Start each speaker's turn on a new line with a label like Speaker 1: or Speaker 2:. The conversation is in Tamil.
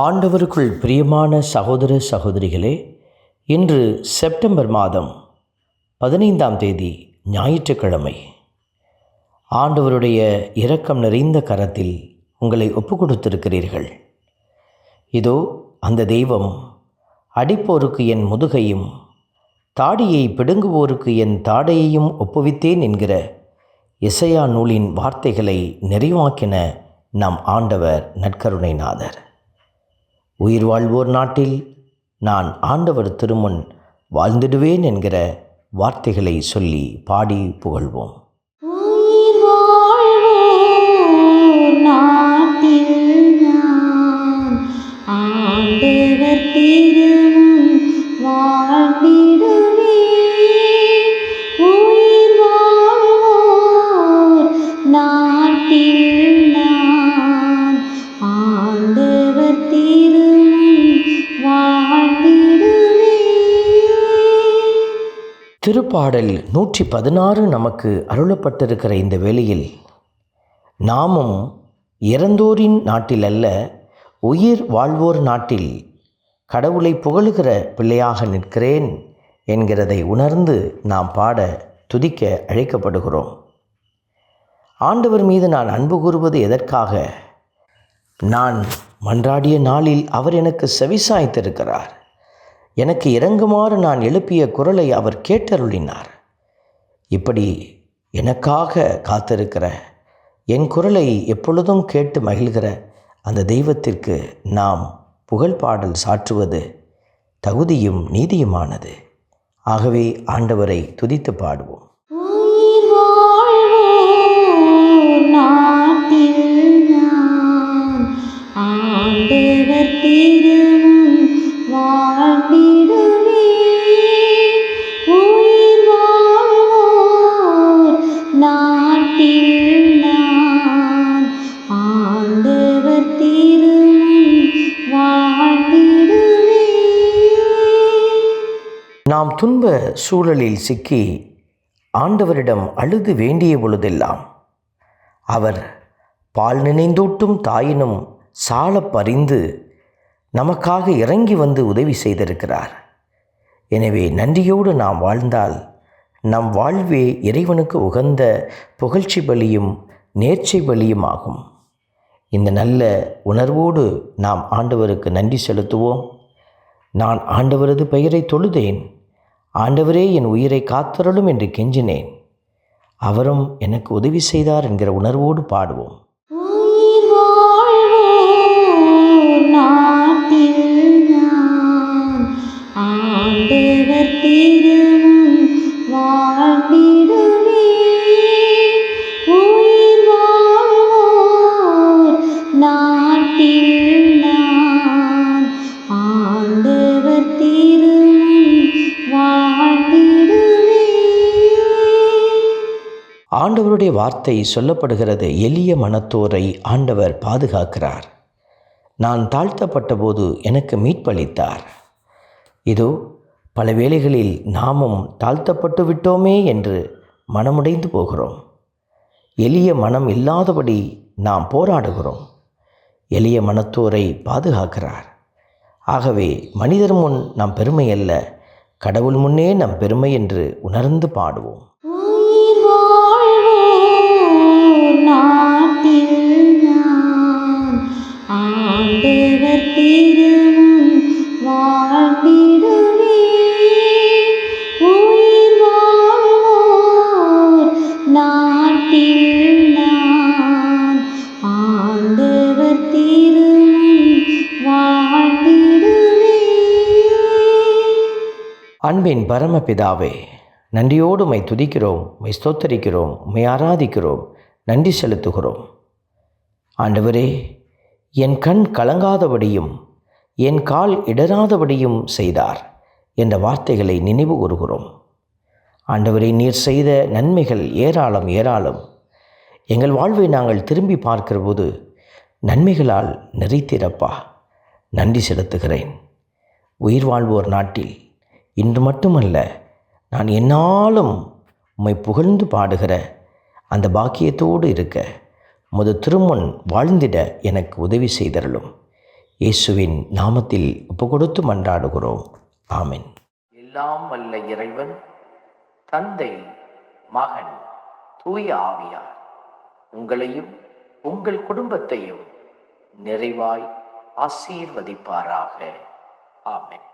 Speaker 1: ஆண்டவருக்குள் பிரியமான சகோதர சகோதரிகளே இன்று செப்டம்பர் மாதம் பதினைந்தாம் தேதி ஞாயிற்றுக்கிழமை. ஆண்டவருடைய இரக்கம் நிறைந்த கரத்தில் உங்களை ஒப்பு கொடுத்திருக்கிறீர்கள் இதோ அந்த தெய்வம் அடிப்போருக்கு என் முதுகையும் தாடியை பிடுங்குவோருக்கு என் தாடையையும் ஒப்புவித்தேன் என்கிற இசையா நூலின் வார்த்தைகளை நிறைவாக்கின நம் ஆண்டவர் நற்கருணைநாதர். உயிர் வாழ்வோர் நாட்டில் நான் ஆண்டவர் திருமுன் வாழ்ந்திடுவேன் என்கிற வார்த்தைகளை சொல்லி பாடி புகழ்வோம். திருப்பாடல் நூற்றி பதினாறு நமக்கு அருளப்பட்டிருக்கிற இந்த வேளையில் நாமும் இறந்தோரின் நாட்டில் அல்ல உயிர் வாழ்வோர் நாட்டில் கடவுளை புகழுகிற பிள்ளையாக நிற்கிறேன் என்கிறதை உணர்ந்து நாம் பாட துதிக்க அழைக்கப்படுகிறோம். ஆண்டவர் மீது நான் அன்பு கூறுவது எதற்காக? நான் மன்றாடிய நாளில் அவர் எனக்கு செவிசாய்த்திருக்கிறார். எனக்கு இறங்குமாறு நான் எழுப்பிய குரலை அவர் கேட்டருளினார். இப்படி எனக்காக காத்திருக்கிற என் குரலை எப்பொழுதும் கேட்டு மகிழ்கிற அந்த தெய்வத்திற்கு நாம் புகழ் பாடல் சாற்றுவது தகுதியும் நீதியுமானது. ஆகவே ஆண்டவரை துதித்து பாடுவோம். துன்ப சூழலில் சிக்கி ஆண்டவரிடம் அழுது வேண்டிய பொழுதெல்லாம் அவர் பால் நினைந்தூட்டும் தாயினும் சாலப் பறிந்து நமக்காக இறங்கி வந்து உதவி செய்திருக்கிறார். எனவே நன்றியோடு நாம் வாழ்ந்தால் நம் வாழ்வே இறைவனுக்கு உகந்த புகழ்ச்சி பலியும் நேர்ச்சை பலியும் ஆகும் இந்த நல்ல உணர்வோடு நாம் ஆண்டவருக்கு நன்றி செலுத்துவோம். நான் ஆண்டவரது பெயரை தொழுதேன். ஆண்டவரே என் உயிரை காத்தருளும் என்று கெஞ்சினேன். அவரும் எனக்கு உதவி செய்தார் என்கிற உணர்வோடு பாடுவோம்.
Speaker 2: நாட்டில்
Speaker 1: ஆண்டவருடைய வார்த்தை சொல்லப்படுகிறது. எளிய மனத்தோரை ஆண்டவர் பாதுகாக்கிறார். நான் தாழ்த்தப்பட்ட போது எனக்கு மீட்பளித்தார். இதோ பல வேளைகளில் நாமும் தாழ்த்தப்பட்டு விட்டோமே என்று மனமுடைந்து போகிறோம். எளிய மனம் இல்லாதபடி நாம் போராடுகிறோம். எளிய மனத்தோரை பாதுகாக்கிறார். ஆகவே மனிதர் முன் நம் பெருமை அல்ல கடவுள் முன்னே நம் பெருமை என்று உணர்ந்து பாடுவோம். அன்பின் பரமபிதாவே நன்றியோடு மை துதிக்கிறோம் மை ஸ்தோத்தரிக்கிறோம் மை ஆராதிக்கிறோம் நன்றி செலுத்துகிறோம். ஆண்டவரே என் கண் கலங்காதபடியும் என் கால் இடராதபடியும் செய்தார் என்ற வார்த்தைகளை நினைவு கூறுகிறோம். ஆண்டவரை நீர் செய்த நன்மைகள் ஏராளம் ஏராளம். எங்கள் வாழ்வை நாங்கள் திரும்பி பார்க்கிற போது நன்மைகளால் நிறைத்திறப்பா. நன்றி செலுத்துகிறேன். உயிர் வாழ்வோர் நாட்டில் இன்று மட்டுமல்ல நான் என்னாலும் உம்மை புகழ்ந்து பாடுகிற அந்த பாக்கியத்தோடு இருக்க முது திருமுன் வாழ்ந்திட எனக்கு உதவி செய்தருளும். இயேசுவின் நாமத்தில் ஒப்பு கொடுத்து மன்றாடுகிறோம். ஆமின். எல்லாம் வல்ல இறைவன் தந்தை மகன் தூய ஆவியார் உங்களையும் உங்கள் குடும்பத்தையும் நிறைவாய் ஆசீர்வதிப்பாராக. ஆமென்.